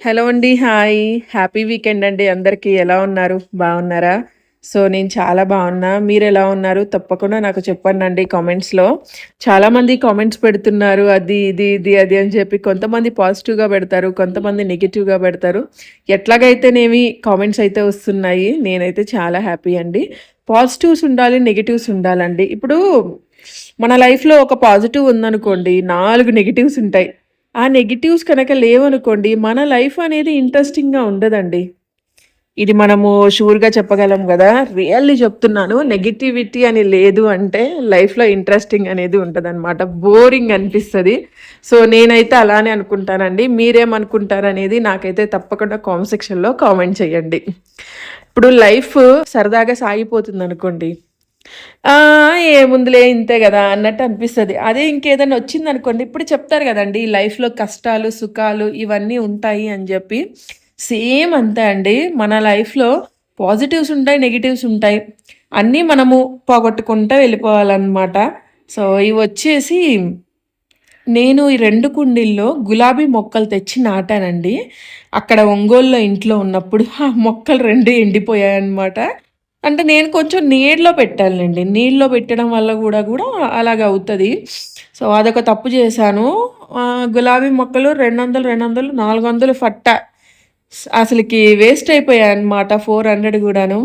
Hello అండి. Hi. Happy weekend అండి అందరికీ. ఎలా ఉన్నారు? బాగున్నారా? సో, నేను చాలా బాగున్నా. ఎలా ఉన్నారు? తప్పకుండా నాకు చెప్పండండి కామెంట్స్‌లో. చాలామంది కామెంట్స్ పెడుతున్నారు. అది, ఇది, ఇది, అది అని చెప్పి కొంతమంది పాజిటివ్‌గా పెడతారు. కొంతమంది నెగిటివ్గా పెడతారు. ఎట్లాగైతేనేమి కామెంట్స్ అయితే వస్తున్నాయి. నేనైతే చాలా హ్యాపీ అండి. పాజిటివ్స్ ఉండాలి. నెగిటివ్స్ ఉండాలండి. ఇప్పుడు మన లైఫ్‌లో ఒక పాజిటివ్ ఉందనుకోండి నాలుగు నెగిటివ్స్ ఉంటాయి. ఆ నెగిటివ్స్ కనుక లేవనుకోండి మన లైఫ్ అనేది ఇంట్రెస్టింగ్‌గా ఉండదండి. ఇది మనము షూర్‌గా చెప్పగలం కదా రియల్లీ చెప్తున్నాను. నెగిటివిటీ అని లేదు అంటే లైఫ్‌లో ఇంట్రెస్టింగ్ అనేది ఉంటుందన్నమాట బోరింగ్ అనిపిస్తుంది సో, నేనైతే అలానే అనుకుంటానండి. మీరేమనుకుంటారనేది నాకైతే తప్పకుండా కామెంట్ సెక్షన్‌లో కామెంట్ చేయండి. ఇప్పుడు లైఫ్ సరదాగా సాగిపోతుంది అనుకోండి ఏముందిలే ఇంతే కదా అన్నట్టు అనిపిస్తుంది అదే ఇంకేదైనా వచ్చిందనుకోండి ఇప్పుడు చెప్తారు కదండి లైఫ్‌లో కష్టాలు, సుఖాలు ఇవన్నీ ఉంటాయి అని చెప్పి సేమ్ అంతే అండి. మన లైఫ్‌లో పాజిటివ్స్ ఉంటాయి. నెగిటివ్స్ ఉంటాయి. అన్నీ మనము పోగొట్టుకుంటూ వెళ్ళిపోవాలనమాట. సో, ఇవి వచ్చేసి నేను ఈ రెండు కుండీల్లో గులాబీ మొక్కలు తెచ్చి నాటానండి. అక్కడ ఒంగోలులో ఇంట్లో ఉన్నప్పుడు ఆ మొక్కలు రెండు ఎండిపోయాయన్నమాట. అంటే నేను కొంచెం నీడలో పెట్టాలండి నీళ్ళలో పెట్టడం వల్ల కూడా కూడా గూడా అవుతుంది సో, అదొక తప్పు చేశాను. గులాబీ మొక్కలు 200, 200, 400 ఫట్ట. స్ అసలకి వేస్ట్ అయిపోయాయన్నమాట 400 గూడాను.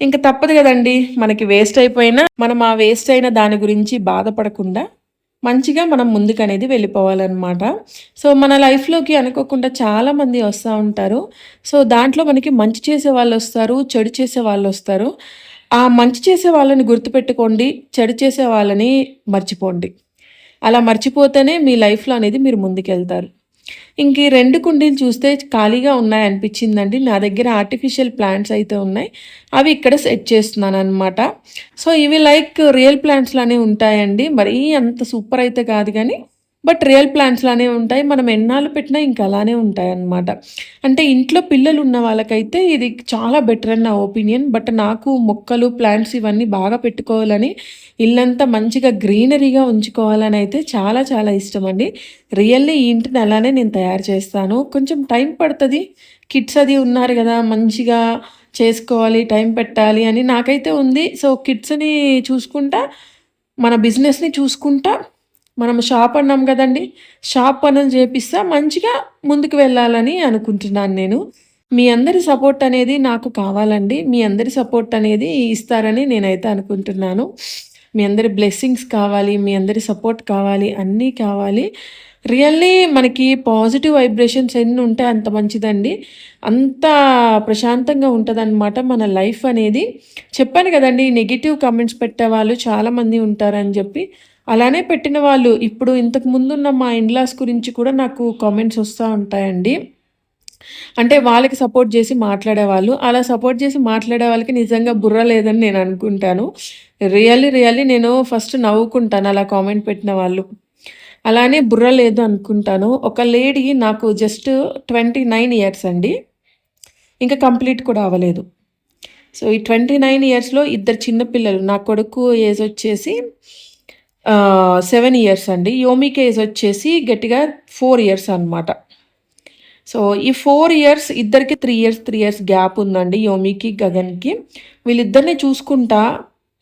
ఇంక తప్పదు కదండి మనకి వేస్ట్ అయిపోయినా మనం ఆ వేస్ట్ అయిన దాని గురించి బాధపడకుండా మంచిగా మనం ముందుకనేది వెళ్ళిపోవాలన్నమాట సో, మన లైఫ్‌లోకి అనుకోకుండా చాలామంది వస్తూ ఉంటారు. సో, దాంట్లో మనకి మంచి చేసే వాళ్ళు వస్తారు చెడు చేసే వాళ్ళు వస్తారు ఆ మంచి చేసే వాళ్ళని గుర్తుపెట్టుకోండి. చెడు చేసే వాళ్ళని మర్చిపోండి. అలా మర్చిపోతేనే మీ లైఫ్‌లో అనేది మీరు ముందుకెళ్తారు. ఇంక ఈ రెండు కుండీలు చూస్తే ఖాళీగా ఉన్నాయనిపించిందండి. నా దగ్గర ఆర్టిఫిషియల్ ప్లాంట్స్ అయితే ఉన్నాయి. అవి ఇక్కడ సెట్ చేస్తున్నాను అనమాట సో, ఇవి లైక్ రియల్ ప్లాంట్స్లోనే ఉంటాయండి. మరీ అంత సూపర్ అయితే కాదు కానీ బట్ రియల్ ప్లాంట్స్ లానే ఉంటాయి. మనం ఎన్నాళ్ళు పెట్టినా ఇంకా అలానే ఉంటాయి అన్నమాట అంటే ఇంట్లో పిల్లలు ఉన్న వాళ్ళకైతే ఇది చాలా బెటర్ అని నా ఒపీనియన్. బట్ నాకు మొక్కలు, ప్లాంట్స్ ఇవన్నీ బాగా పెట్టుకోవాలని, ఇల్లంతా మంచిగా గ్రీనరీగా ఉంచుకోవాలని అయితే చాలా చాలా ఇష్టం అండి రియల్లీ ఈ ఇంటిని అలానే నేను తయారు చేస్తాను. కొంచెం టైం పడుతుంది కిడ్స్ అది ఉన్నారు కదా మంచిగా చేసుకోవాలి, టైం పెట్టాలి అని నాకైతే ఉంది. సో, కిడ్స్‌ని చూసుకుంటా, మన బిజినెస్‌ని చూసుకుంటా, మనం షాప్ అన్నాం కదండి షాప్ పనులు చేపిస్తా మంచిగా ముందుకు వెళ్ళాలని అనుకుంటున్నాను నేను. మీ అందరి సపోర్ట్ అనేది నాకు కావాలండి. మీ అందరి సపోర్ట్ అనేది ఇస్తారని నేనైతే అనుకుంటున్నాను. మీ అందరి బ్లెస్సింగ్స్ కావాలి. మీ అందరి సపోర్ట్ కావాలి. అన్నీ కావాలి. రియల్లీ మనకి పాజిటివ్ వైబ్రేషన్స్ ఎన్ని ఉంటే అంత మంచిదండి. అంత ప్రశాంతంగా ఉంటుందన్నమాట మన లైఫ్ అనేది. చెప్పాను కదండి నెగిటివ్ కమెంట్స్ కామెంట్స్ పెట్టేవాళ్ళు చాలామంది ఉంటారని చెప్పి అలానే పెట్టిన వాళ్ళు ఇప్పుడు ఇంతకు ముందున్న మా ఇన్‌లాస్ గురించి కూడా నాకు కామెంట్స్ వస్తూ ఉంటాయండి. అంటే వాళ్ళకి సపోర్ట్ చేసి మాట్లాడేవాళ్ళు. అలా సపోర్ట్ చేసి మాట్లాడే వాళ్ళకి నిజంగా బుర్ర లేదని నేను అనుకుంటాను. రియల్లీ, రియల్లీ నేను ఫస్ట్ నవ్వుకుంటాను అలా కామెంట్ పెట్టిన వాళ్ళు. అలానే బుర్ర లేదు అనుకుంటాను. ఒక లేడీ నాకు జస్ట్ 29 ఇయర్స్ అండి. ఇంకా కంప్లీట్ కూడా అవ్వలేదు. సో, ఈ 29 ఇయర్స్‌లో ఇద్దరు చిన్నపిల్లలు నా కొడుకు ఏజ్ వచ్చేసి సెవెన్ ఇయర్స్ అండి. యోమి ఏజ్ వచ్చేసి గట్టిగా ఫోర్ ఇయర్స్ అనమాట. సో, ఈ ఫోర్ ఇయర్స్ ఇద్దరికి three years, three years gap ఉందండి యోమికి, గగన్‌కి. వీళ్ళిద్దరిని చూసుకుంటా,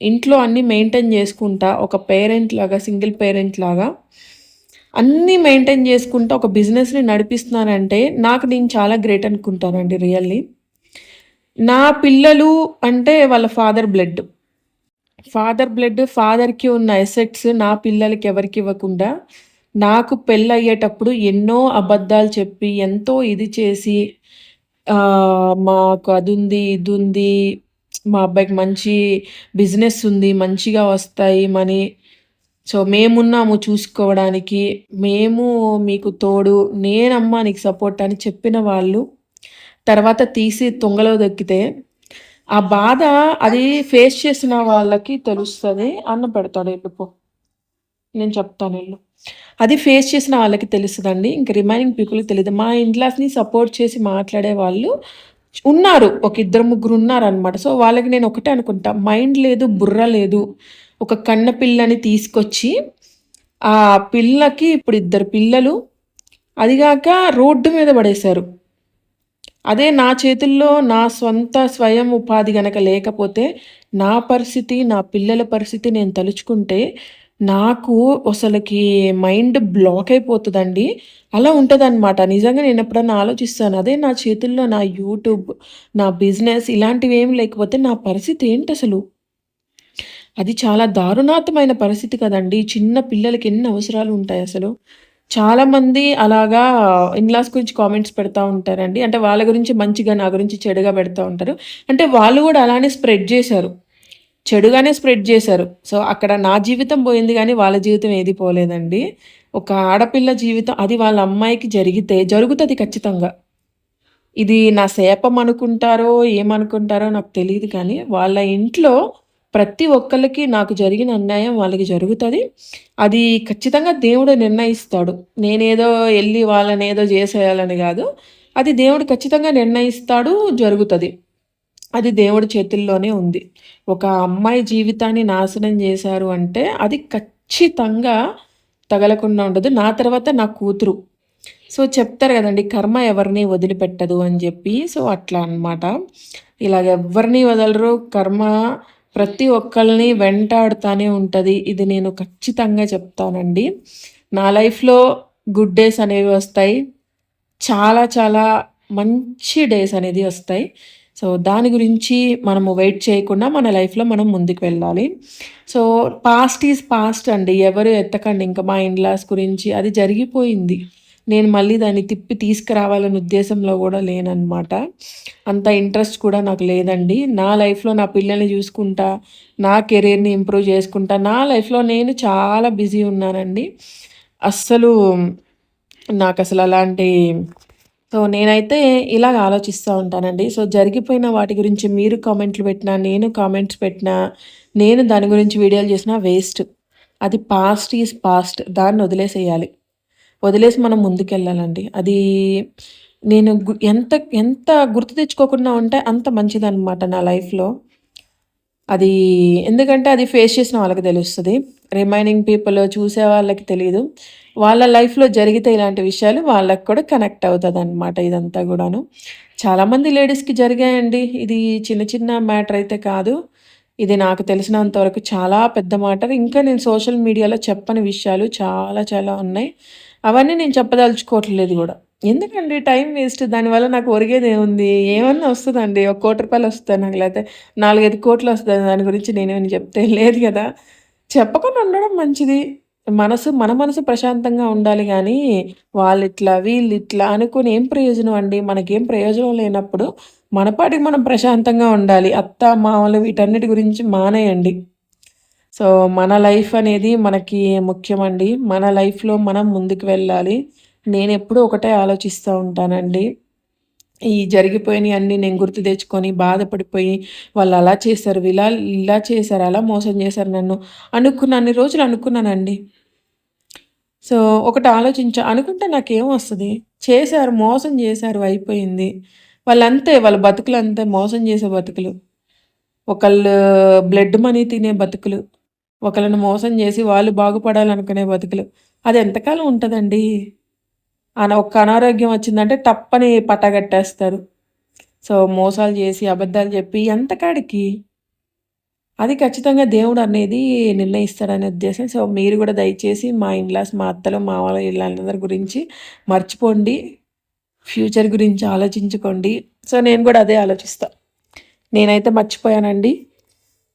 ఇంట్లో అన్నీ మెయింటైన్ చేసుకుంటా ఒక పేరెంట్ లాగా, సింగిల్ పేరెంట్ లాగా అన్నీ మెయింటైన్ చేసుకుంటా ఒక బిజినెస్‌ని నడిపిస్తున్నానంటే నాకు నేను చాలా గ్రేట్ అనుకుంటానండి రియల్లీ. నా పిల్లలు అంటే వాళ్ళ ఫాదర్ బ్లడ్. ఫాదర్ బ్లడ్, ఫాదర్‌కి ఉన్న ఎసెట్స్ నా పిల్లలకి ఎవరికి ఇవ్వకుండా, నాకు పెళ్ళయ్యేటప్పుడు ఎన్నో అబద్ధాలు చెప్పి, ఎంతో ఇది చేసి మాకు అది ఉంది ఇది ఉంది మా అబ్బాయికి మంచి బిజినెస్ ఉంది, మంచిగా వస్తాయి మనీ. సో, మేమున్నాము చూసుకోవడానికి. మేము మీకు తోడు, నేనమ్మా నీకు సపోర్ట్ అని చెప్పిన వాళ్ళు, తర్వాత తీసి తొంగలో దొక్కితే, ఆ బాధ అది ఫేస్ చేసిన వాళ్ళకి తెలుస్తుంది అన్నం పెడతాడు వెళ్ళిపో నేను చెప్తాను వెళ్ళు అది ఫేస్ చేసిన వాళ్ళకి తెలుస్తుందండి ఇంక రిమైనింగ్ పీపుల్ తెలియదు మా ఇంట్లోని సపోర్ట్ చేసి మాట్లాడే వాళ్ళు ఉన్నారు. ఒక ఇద్దరు, ముగ్గురు ఉన్నారనమాట. సో, వాళ్ళకి నేను ఒకటే అనుకుంటా. మైండ్ లేదు, బుర్ర లేదు. ఒక కన్న పిల్లని తీసుకొచ్చి, ఆ పిల్లకి ఇప్పుడు ఇద్దరు పిల్లలు. అదిగాక రోడ్డు మీద పడేశారు. అదే నా చేతుల్లో నా సొంత స్వయం ఉపాధి గనక లేకపోతే నా పరిస్థితి నా పిల్లల పరిస్థితి నేను తలుచుకుంటే నాకు అసలుకి మైండ్ బ్లాక్ అయిపోతుందండి. అలా ఉంటుందన్నమాట. నిజంగా నేను ఎప్పుడన్నా ఆలోచిస్తాను అదే నా చేతుల్లో నా యూట్యూబ్ నా బిజినెస్ ఇలాంటివి ఏమి లేకపోతే నా పరిస్థితి ఏంటి అసలు? అది చాలా దారుణాత్మైన పరిస్థితి కదండి. చిన్న పిల్లలకి ఎన్ని అవసరాలు ఉంటాయి అసలు? చాలామంది అలాగా ఇన్‌లాస్ గురించి కామెంట్స్ పెడతా ఉంటారండి. అంటే వాళ్ళ గురించి మంచిగా, నా గురించి చెడుగా పెడతా ఉంటారు. అంటే వాళ్ళు కూడా అలానే స్ప్రెడ్ చేశారు. చెడుగానే స్ప్రెడ్ చేశారు. సో, అక్కడ నా జీవితం పోయింది కానీ వాళ్ళ జీవితం ఏది పోలేదండి. ఒక ఆడపిల్ల జీవితం అది వాళ్ళ అమ్మాయికి జరిగితే జరుగుతుంది ఖచ్చితంగా. ఇది నా శాపం అనుకుంటారో, ఏమనుకుంటారో నాకు తెలియదు కానీ వాళ్ళ ఇంట్లో ప్రతి ఒక్కళ్ళకి నాకు జరిగిన అన్యాయం వాళ్ళకి జరుగుతుంది. అది ఖచ్చితంగా దేవుడు నిర్ణయిస్తాడు. నేనేదో వెళ్ళి వాళ్ళని ఏదో చేసేయాలని కాదు. అది దేవుడు ఖచ్చితంగా నిర్ణయిస్తాడు జరుగుతుంది. అది దేవుడి చేతుల్లోనే ఉంది. ఒక అమ్మాయి జీవితాన్ని నాశనం చేశారు అంటే అది ఖచ్చితంగా తగలకుండా ఉండదు నా తర్వాత నా కూతురు. సో చెప్తారు కదండి కర్మ ఎవరిని వదిలిపెట్టదు అని చెప్పి. సో అట్లా అనమాట ఇలాగ ఎవరిని వదలరు. కర్మ ప్రతి ఒక్కరిని వెంటాడుతూనే ఉంటుంది. ఇది నేను ఖచ్చితంగా చెప్తానండి. నా లైఫ్లో గుడ్ డేస్ అనేవి వస్తాయి. చాలా చాలా మంచి డేస్ అనేది వస్తాయి. సో దాని గురించి మనము వెయిట్ చేయకుండా మన లైఫ్లో మనం ముందుకు వెళ్ళాలి. సో పాస్ట్ ఈజ్ పాస్ట్ అండి. ఎవరు ఎత్తకండి ఇంకా మా ఇన్లాస్ గురించి అది జరిగిపోయింది. నేను మళ్ళీ దాన్ని తిప్పి తీసుకురావాలనే ఉద్దేశంలో కూడా లేనన్నమాట. అంత ఇంట్రెస్ట్ కూడా నాకు లేదండి. నా లైఫ్లో నా పిల్లల్ని చూసుకుంటా నా కెరీర్ని ఇంప్రూవ్ చేసుకుంటా నా లైఫ్లో నేను చాలా బిజీ ఉన్నానండి. అస్సలు నాకు అసలు అలాంటి సో నేనైతే ఇలాగ ఆలోచిస్తూ ఉంటానండి. సో జరిగిపోయిన వాటి గురించి మీరు కామెంట్లు పెట్టినా నేను కామెంట్స్ పెట్టినా నేను దాని గురించి వీడియోలు చేసినా వేస్ట్. అది పాస్ట్ ఈజ్ పాస్ట్. దాన్ని వదిలేసేయాలి. వదిలేసి మనం ముందుకెళ్ళాలండి. అది నేను ఎంత ఎంత గుర్తు తెచ్చుకోకుండా ఉంటే అంత మంచిదన్నమాట నా లైఫ్లో. అది ఎందుకంటే అది ఫేస్ చేసిన వాళ్ళకి తెలుస్తుంది. రిమైనింగ్ పీపుల్ చూసే వాళ్ళకి తెలియదు వాళ్ళ లైఫ్లో జరిగితే ఇలాంటి విషయాలు వాళ్ళకి కూడా కనెక్ట్ అవుతుంది అనమాట ఇదంతా కూడాను. చాలామంది లేడీస్కి జరిగాయండి. ఇది చిన్న చిన్న మ్యాటర్ అయితే కాదు. ఇది నాకు తెలిసినంతవరకు చాలా పెద్ద మ్యాటర్. ఇంకా నేను సోషల్ మీడియాలో చెప్పని విషయాలు చాలా చాలా ఉన్నాయి. అవన్నీ నేను చెప్పదలుచుకోవట్లేదు కూడా. ఎందుకండి టైం వేస్ట్? దానివల్ల నాకు ఒరిగేది ఏముంది? ఏమన్నా వస్తుందండి? ఒక కోటి రూపాయలు వస్తుంది నాకు లేకపోతే నాలుగైదు కోట్లు వస్తుంది. దాని గురించి నేనేమని చెప్తే లేదు కదా. చెప్పకుండా ఉండడం మంచిది. మనసు మన మనసు ప్రశాంతంగా ఉండాలి కానీ వాళ్ళు ఇట్లా వీళ్ళు ఇట్లా అనుకుని ఏం ప్రయోజనం అండి? మనకేం ప్రయోజనం లేనప్పుడు మనపాటికి మనం ప్రశాంతంగా ఉండాలి. అత్త మామలు వీటన్నిటి గురించి మానేయండి. సో మన లైఫ్ అనేది మనకి ముఖ్యమండి. మన లైఫ్లో మనం ముందుకు వెళ్ళాలి. నేను ఎప్పుడూ ఒకటే ఆలోచిస్తూ ఉంటానండి. ఈ జరిగిపోయినవి అన్నీ నేను గుర్తు తెచ్చుకొని బాధపడిపోయి వాళ్ళు అలా చేశారు ఇలా ఇలా చేశారు అలా మోసం చేశారు నన్ను అనుకున్న అన్ని రోజులు అనుకున్నానండి. సో ఒకటి ఆలోచించ అనుకుంటే నాకేం వస్తుంది? చేశారు మోసం చేశారు అయిపోయింది. వాళ్ళంతే వాళ్ళ బతుకులు అంతే మోసం చేసే బతుకులు. ఒకళ్ళు బ్లడ్ మనీ తినే బతుకులు. ఒకళ్ళని మోసం చేసి వాళ్ళు బాగుపడాలనుకునే బతుకులు. అది ఎంతకాలం ఉంటుందండి? అన ఒక్క అనారోగ్యం వచ్చిందంటే తప్పని పట్టగట్టేస్తారు. సో మోసాలు చేసి అబద్ధాలు చెప్పి ఎంతకాడికి? అది ఖచ్చితంగా దేవుడు అనేది నిర్ణయిస్తాడనే ఉద్దేశం. సో మీరు కూడా దయచేసి మా ఇన్లాస్ మా అత్తలు మా వాళ్ళ ఇళ్ళందరి గురించి మర్చిపోండి. ఫ్యూచర్ గురించి ఆలోచించుకోండి. సో నేను కూడా అదే ఆలోచిస్తాను నేనైతే మర్చిపోయానండి.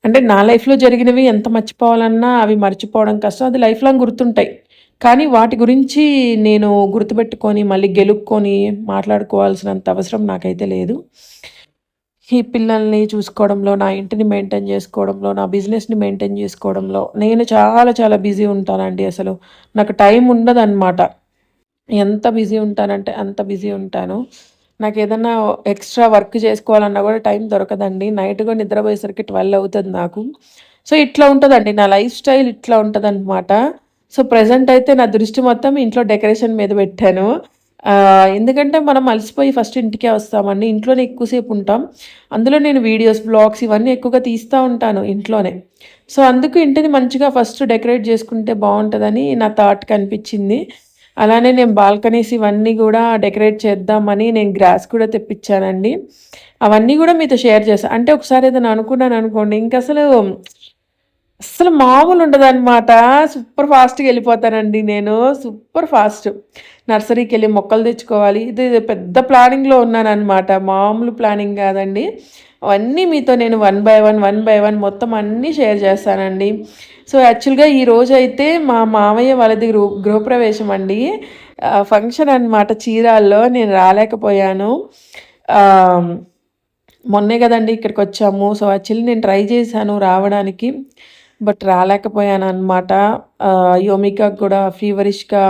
అంటే నా లైఫ్లో జరిగినవి ఎంత మర్చిపోవాలన్నా అవి మర్చిపోవడం కష్టం. అది లైఫ్ లాంగ్ గుర్తుంటాయి. కానీ వాటి గురించి నేను గుర్తుపెట్టుకొని మళ్ళీ గెలుక్కొని మాట్లాడుకోవాల్సినంత అవసరం నాకైతే లేదు. ఈ పిల్లల్ని చూసుకోవడంలో నా ఇంటిని మెయింటైన్ చేసుకోవడంలో నా బిజినెస్ని మెయింటైన్ చేసుకోవడంలో నేను చాలా చాలా బిజీ ఉంటానండి అసలు. నాకు టైం ఉండదన్నమాట. ఎంత బిజీ ఉంటానంటే అంత బిజీ ఉంటాను. నాకు ఏదన్నా ఎక్స్ట్రా వర్క్ చేసుకోవాలన్నా కూడా టైం దొరకదండి. నైట్ కూడా నిద్రపోయేసరికి ట్వెల్వ్ అవుతుంది నాకు. సో ఇట్లా ఉంటుందండి. నా లైఫ్ స్టైల్ ఇట్లా ఉంటుంది అనమాట సో ప్రజెంట్ అయితే నా దృష్టి మొత్తం ఇంట్లో డెకరేషన్ మీద పెట్టాను. ఎందుకంటే మనం అలసిపోయి ఫస్ట్ ఇంటికే వస్తామండి. ఇంట్లోనే ఎక్కువసేపు ఉంటాం. అందులో నేను వీడియోస్ బ్లాగ్స్ ఇవన్నీ ఎక్కువగా తీస్తూ ఉంటాను ఇంట్లోనే. సో అందుకు ఇంటిని మంచిగా ఫస్ట్ డెకరేట్ చేసుకుంటే బాగుంటుందని నా థాట్ కనిపించింది అలానే నేను బాల్కనీస్ ఇవన్నీ కూడా డెకరేట్ చేద్దామని నేను గ్రాస్ కూడా తెప్పించానండి. అవన్నీ కూడా మీతో షేర్ చేస్తాను అంటే ఒకసారి ఏదైనా అనుకున్నాను అనుకోండి ఇంక అసలు అసలు మామూలు ఉండదన్నమాట సూపర్ ఫాస్ట్గా వెళ్ళిపోతానండి నేను. Super fast. నర్సరీకి వెళ్ళి మొక్కలు తెచ్చుకోవాలి. ఇది పెద్ద ప్లానింగ్లో ఉన్నానన్నమాట. మామూలు ప్లానింగ్ కాదండి. అవన్నీ మీతో నేను one by one one by one మొత్తం అన్నీ షేర్ చేస్తానండి. సో యాక్చువల్గా ఈ రోజు అయితే మా మామయ్య వాళ్ళది గృహ గృహప్రవేశం అండి. ఫంక్షన్ అనమాట చీరాల్లో. నేను రాలేకపోయాను. మొన్నే కదండి ఇక్కడికి వచ్చాము సో యాక్చువల్లీ నేను ట్రై చేశాను రావడానికి. బట్ రాలేకపోయాను అనమాట యోమికా కూడా ఫీవరిష్గా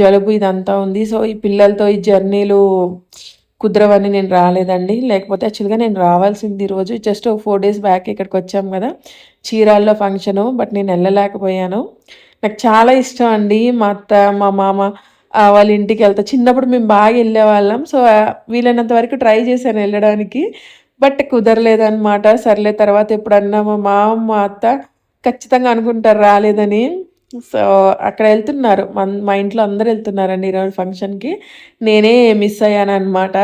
జలుబు ఇదంతా ఉంది. సో ఈ పిల్లలతో ఈ జర్నీలు కుదరవని నేను రాలేదండి. లేకపోతే యాక్చువల్గా నేను రావాల్సింది ఈరోజు జస్ట్ ఫోర్ డేస్ బ్యాక్ ఇక్కడికి వచ్చాం కదా. చీరాల్లో ఫంక్షను బట్ నేను వెళ్ళలేకపోయాను. నాకు చాలా ఇష్టం అండి. మా అత్త మా మామ వాళ్ళ ఇంటికి వెళ్తా. చిన్నప్పుడు మేము బాగా వెళ్ళేవాళ్ళం. సో వీలైనంత వరకు ట్రై చేశాను వెళ్ళడానికి. బట్ కుదరలేదన్నమాట. సర్లే తర్వాత ఎప్పుడన్నా మా మామ మా అత్త ఖచ్చితంగా అనుకుంటారు రాలేదని. సో అక్కడ వెళ్తున్నారు. మన మా ఇంట్లో అందరు వెళ్తున్నారండి ఈరోజు ఫంక్షన్కి. నేనే మిస్ అయ్యాను అనమాట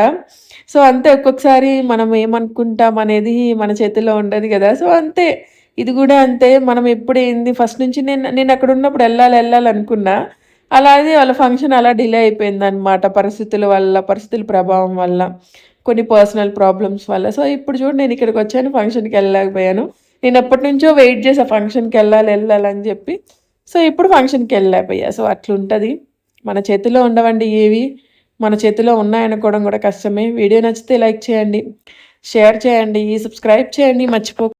సో అంతే ఒక్కొక్కసారి మనం ఏమనుకుంటాం అనేది మన చేతిలో ఉండదు కదా. సో అంతే. ఇది కూడా అంతే. మనం ఎప్పుడైంది ఫస్ట్ నుంచి నేను నేను అక్కడ ఉన్నప్పుడు వెళ్ళాలి వెళ్ళాలి అనుకున్నా. అలాగే వాళ్ళ ఫంక్షన్ అలా డిలే అయిపోయింది అనమాట పరిస్థితుల వల్ల పరిస్థితుల ప్రభావం వల్ల కొన్ని పర్సనల్ ప్రాబ్లమ్స్ వల్ల. సో ఇప్పుడు చూడు నేను ఇక్కడికి వచ్చాను ఫంక్షన్కి వెళ్ళలేకపోయాను. నేను ఎప్పటి నుంచో వెయిట్ చేసా ఫంక్షన్కి వెళ్ళాలి వెళ్ళాలని చెప్పి. సో ఇప్పుడు ఫంక్షన్కి వెళ్ళలేకపోయా. సో అట్లుంటుంది. మన చేతిలో ఉండవండి ఏవి. మన చేతిలో ఉన్నాయనుకోవడం కూడా కష్టమే. వీడియో నచ్చితే లైక్ చేయండి షేర్ చేయండి సబ్స్క్రైబ్ చేయండి. మర్చిపో